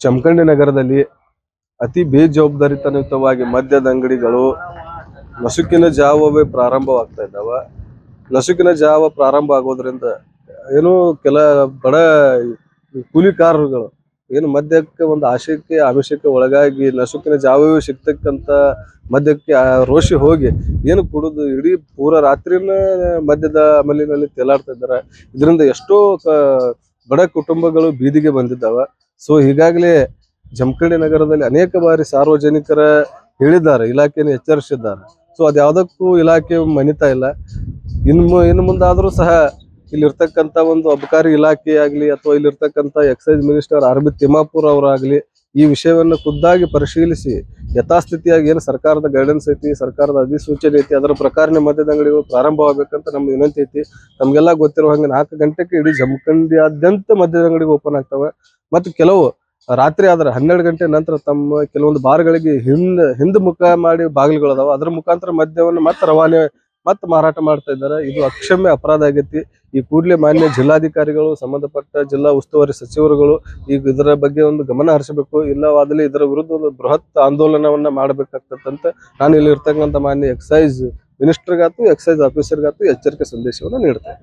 ಜಮಖಂಡಿ ನಗರದಲ್ಲಿ ಅತಿ ಬೇಜವಾಬ್ದಾರಿತನಯುತವಾಗಿ ಮದ್ಯದ ಅಂಗಡಿಗಳು ನಸುಕಿನ ಜಾವವೇ ಪ್ರಾರಂಭವಾಗ್ತಾ ಇದ್ದಾವ. ನಸುಕಿನ ಜಾವ ಪ್ರಾರಂಭ ಆಗೋದ್ರಿಂದ ಏನು ಕೆಲ ಬಡ ಕೂಲಿಕಾರರುಗಳು ಏನು ಮದ್ಯಕ್ಕೆ ಒಂದು ಆಶಯಕ್ಕೆ, ಆಮಿಷಕ್ಕೆ ಒಳಗಾಗಿ ನಸುಕಿನ ಜಾವವೇ ಸಿಗ್ತಕ್ಕಂತ ಮದ್ಯಕ್ಕೆ ರೋಷಿ ಹೋಗಿ ಏನು ಕುಡಿದು ಇಡೀ ಪೂರ ರಾತ್ರಿನ ಮದ್ಯದ ಅಮಲಿನಲ್ಲಿ ತೇಲಾಡ್ತಾ ಇದ್ದಾರೆ. ಇದರಿಂದ ಎಷ್ಟೋ ಬಡ ಕುಟುಂಬಗಳು ಬೀದಿಗೆ ಬಂದಿದ್ದಾವ. ಸೊ ಈಗಾಗಲೇ ಜಮಖಂಡಿ ನಗರದಲ್ಲಿ ಅನೇಕ ಬಾರಿ ಸಾರ್ವಜನಿಕರ ಹೇಳಿದ್ದಾರೆ, ಇಲಾಖೆಯನ್ನು ಎಚ್ಚರಿಸಿದ್ದಾರೆ. ಸೊ ಅದ್ಯಾವುದಕ್ಕೂ ಇಲಾಖೆ ಮನಿತಾ ಇಲ್ಲ. ಇನ್ನು ಇನ್ನು ಮುಂದಾದರೂ ಸಹ ಇಲ್ಲಿರ್ತಕ್ಕಂಥ ಒಂದು ಅಬಕಾರಿ ಇಲಾಖೆ ಆಗಲಿ ಅಥವಾ ಇಲ್ಲಿರ್ತಕ್ಕಂಥ ಎಕ್ಸೈಸ್ ಮಿನಿಸ್ಟರ್ ಅರವಿಂದ್ ತಿಮ್ಮಾಪುರ್ ಅವರಾಗಲಿ ಈ ವಿಷಯವನ್ನು ಖುದ್ದಾಗಿ ಪರಿಶೀಲಿಸಿ ಯಥಾಸ್ಥಿತಿಯಾಗಿ ಏನು ಸರ್ಕಾರದ ಗೈಡೆನ್ಸ್ ಐತಿ, ಸರ್ಕಾರದ ಅಧಿಸೂಚನೆ ಐತಿ, ಅದರ ಪ್ರಕಾರನೇ ಮದ್ಯದ ಅಂಗಡಿಗಳು ಪ್ರಾರಂಭವಾಗಬೇಕಂತ ನಮ್ಮ ವಿನಂತಿ ಐತಿ. ನಮಗೆಲ್ಲ ಗೊತ್ತಿರೋ ಹಂಗೆ ನಾಲ್ಕು ಗಂಟೆಗೆ ಇಡೀ ಜಮಖಂಡಿಯಾದ್ಯಂತ ಮದ್ಯದ ಅಂಗಡಿಗಳು ಓಪನ್ ಆಗ್ತವೆ. ಮತ್ತು ಕೆಲವು ರಾತ್ರಿ ಆದ್ರೆ ಹನ್ನೆರಡು ಗಂಟೆ ನಂತರ ತಮ್ಮ ಕೆಲವೊಂದು ಬಾರ್ಗಳಿಗೆ ಹಿಂದ್ ಹಿಂದ್ ಮುಖ ಮಾಡಿ ಬಾಗಿಲುಗಳು ಅದಾವ ಅದ್ರ ಮುಖಾಂತರ ಮದ್ಯವನ್ನು ಮತ್ತೆ ರವಾನೆ, ಮತ್ತೆ ಮಾರಾಟ ಮಾಡ್ತಾ ಇದ್ದಾರೆ. ಇದು ಅಕ್ಷಮ್ಯ ಅಪರಾಧ ಆಗೈತಿ. ಈ ಕೂಡಲೇ ಮಾನ್ಯ ಜಿಲ್ಲಾಧಿಕಾರಿಗಳು, ಸಂಬಂಧಪಟ್ಟ ಜಿಲ್ಲಾ ಉಸ್ತುವಾರಿ ಸಚಿವರುಗಳು ಈಗ ಇದರ ಬಗ್ಗೆ ಒಂದು ಗಮನ ಹರಿಸಬೇಕು. ಇಲ್ಲವಾದಲ್ಲಿ ಇದರ ವಿರುದ್ಧ ಒಂದು ಬೃಹತ್ ಆಂದೋಲನವನ್ನ ಮಾಡಬೇಕಾಗ್ತದಂತ ನಾನು ಇಲ್ಲಿ ಇರ್ತಕ್ಕಂಥ ಮಾನ್ಯ ಎಕ್ಸೈಸ್ ಮಿನಿಸ್ಟರ್ಗಾತು ಎಕ್ಸೈಸ್ ಆಫೀಸರ್ಗಾತು ಎಚ್ಚರಿಕೆ ಸಂದೇಶವನ್ನು ನೀಡ್ತೇನೆ.